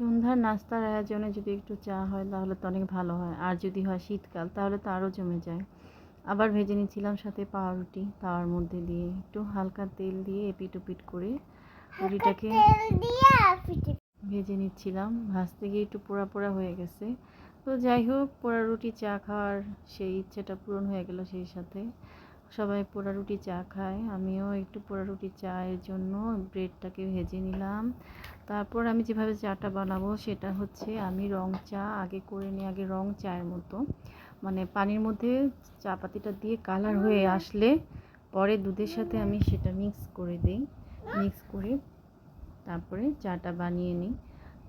সন্ধ্যার নাস্তার আয়োজনে যদি একটু চা হয় তাহলে তো অনেক ভালো হয়। আর যদি হয় শীতকাল তাহলে তো আরও জমে যায়। আবার ভেজে নিচ্ছিলাম সাথে পাউরুটি তাওয়ার মধ্যে দিয়ে একটু হালকা তেল দিয়ে এপিট ওপিট করে রুটিটাকে পিঠে ভেজে নিচ্ছিলাম। ভাজতে গিয়ে একটু পোড়া পোড়া হয়ে গেছে। তো যাই হোক পোড়া রুটি চা খাওয়ার সেই ইচ্ছেটা পূরণ হয়ে গেল সেই সাথে। সবাই পোড়া রুটি চা খায়। আমিও একটু পোড়া রুটি চায়ের জন্য ব্রেডটাকে ভেজে নিলাম। তারপর আমি যেভাবে চাটা বানাবো সেটা হচ্ছে আমি রং চা আগে করে নিই, আগে রং চায়ের মতো। মানে পানির মধ্যে চা পাতিটা দিয়ে কালার হয়ে আসলে পরে দুধের সাথে আমি সেটা মিক্স করে দিই। মিক্স করে তারপরে চাটা বানিয়ে নিই।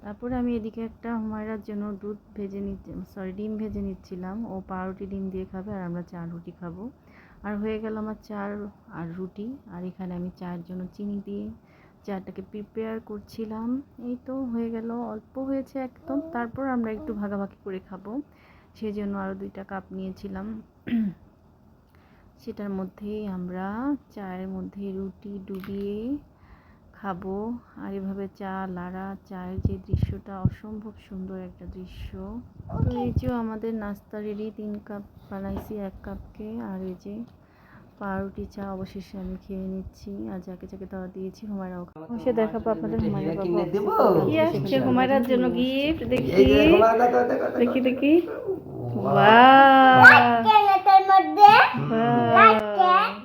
তারপরে আমি এদিকে একটা হুমায়রার জন্য দুধ ভেজে নিচ্ছি, সরি, ডিম ভেজে নিচ্ছিলাম। ও পাউরুটি ডিম দিয়ে খাবে আর আমরা চা রুটি খাব। আর হয়ে গেল আমার চার আর রুটি। আর এখানে আমি চায়ের জন্য চিনি দিয়ে চাটাকে প্রিপেয়ার করছিলাম। এই তো হয়ে গেল, অল্প হয়েছে একদম। তারপর আমরা একটু ভাগাভাগি করে খাব। সেই জন্য আরও দুইটা কাপ নিয়েছিলাম। সেটার মধ্যেই আমরা চায়ের মধ্যে রুটি ডুবিয়ে খাব আর এভাবে চা লাড়া চায়ের যে দৃশ্যটা অসম্ভব সুন্দর একটা দৃশ্য তো এই যে আমাদের নাস্তা রেডি তিন কাপ বানাইছি এক কাপকে আর এই যে পাউরুটি চা অবশেষে আমি খেয়ে নিচ্ছি আর যাকে যাকে দেওয়া দিয়েছি হুমায়রাও সে দেখাবো আপনাদের হুমায়রা বাবু কিনে দেবো? কি আসছে হুমায়রার জন্য গিফট দেখি দেখো, দেখো! বাহ কেনেতের মধ্যে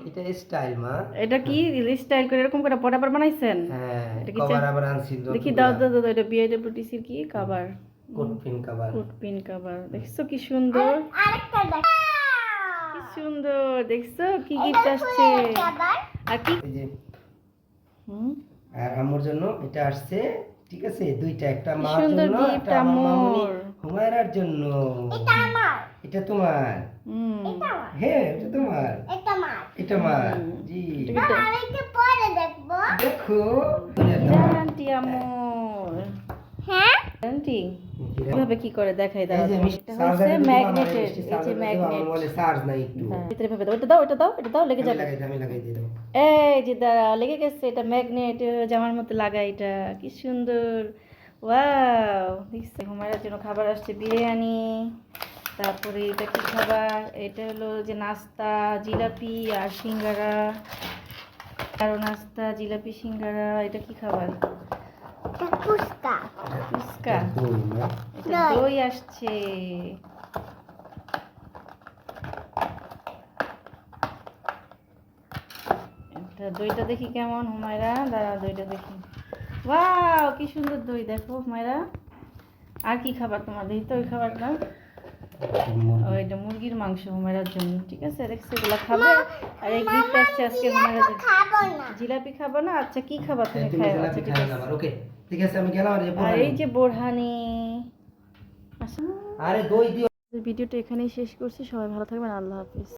এটা স্টাইল মা এটা কি? স্টাইল করে এরকম করে পটাপট বানাইছেন? হ্যাঁ কভার আবার আনছি দেখি দাও দাও দাও এটা বিআইডব্লিউটিসির কি? Cover coat pin cover coat pin cover দেখছ কি সুন্দর? আরেকটা দেখ। কি সুন্দর দেখছ? কি গিফট আসছে? আর কি? হুম? আর আম্মুর জন্য এটা আসছে ঠিক আছে? দুইটা একটা মার সুন্দর জন্য একটা আমার মামুনি হুমায়রার জন্য। এটা আমার। এটা তোমার। হুম। হ্যাঁ এটা তোমার। এটা। জি। পরে দেখব। দেখো। আমর। হ্যাঁ? আন্টি কীভাবে কি করে দেখাই দাও? এই এটা হচ্ছে দিতে এই যে ম্যাগনেট বলে চার্জ নাই একটু। ভিতরে ভাবে দাও এটা দাও এটা দাও এটা দাও লেগে যাবে। লাগাই আমি লাগাই দিয়ে এই যে দাঁড়া লেগে গেছে এটা ম্যাগনেট জামার মধ্যে লাগাই এটা কি সুন্দর। ওয়াও দেখছি হুমায়রার জন্য খাবার আসছে বিরিয়ানি। তারপরে এটা কি খাবার? এটা হলো যে নাস্তা জিলাপি আর সিঙ্গারা। আরও নাস্তা জিলাপি সিঙ্গারা এটা কি খাবার? ফুচকা। ফুচকা। দই এটা দই। দই। আসছে। এটা দইটা দেখি কেমন হুমায়রা? দাঁড়া দইটা দেখি। ওয়াও কি সুন্দর দই দেখো হুমায়রা। আর কি খাবার তোমার? দেখি তো ওই খাবারটা। ও এটা মুরগির মাংস হুমায়রার জন্য ঠিক আছে? দেখছি এগুলো খাবে। আর এই গিফট আসছে আজকে হুমায়রার জন্য জিলাপি খাব না? আচ্ছা কি খাবা তুমি? তুমি খাই আচ্ছা ঠিক আছে। ওকে? ঠিক আছে আমি গেলাম আর এই আর বোরহানি। এই যে বোরহানি। আরে দই দিও। ভিডিওটা এখানেই শেষ করছি। সবাই ভালো থাকবেন। আল্লাহ হাফিজ।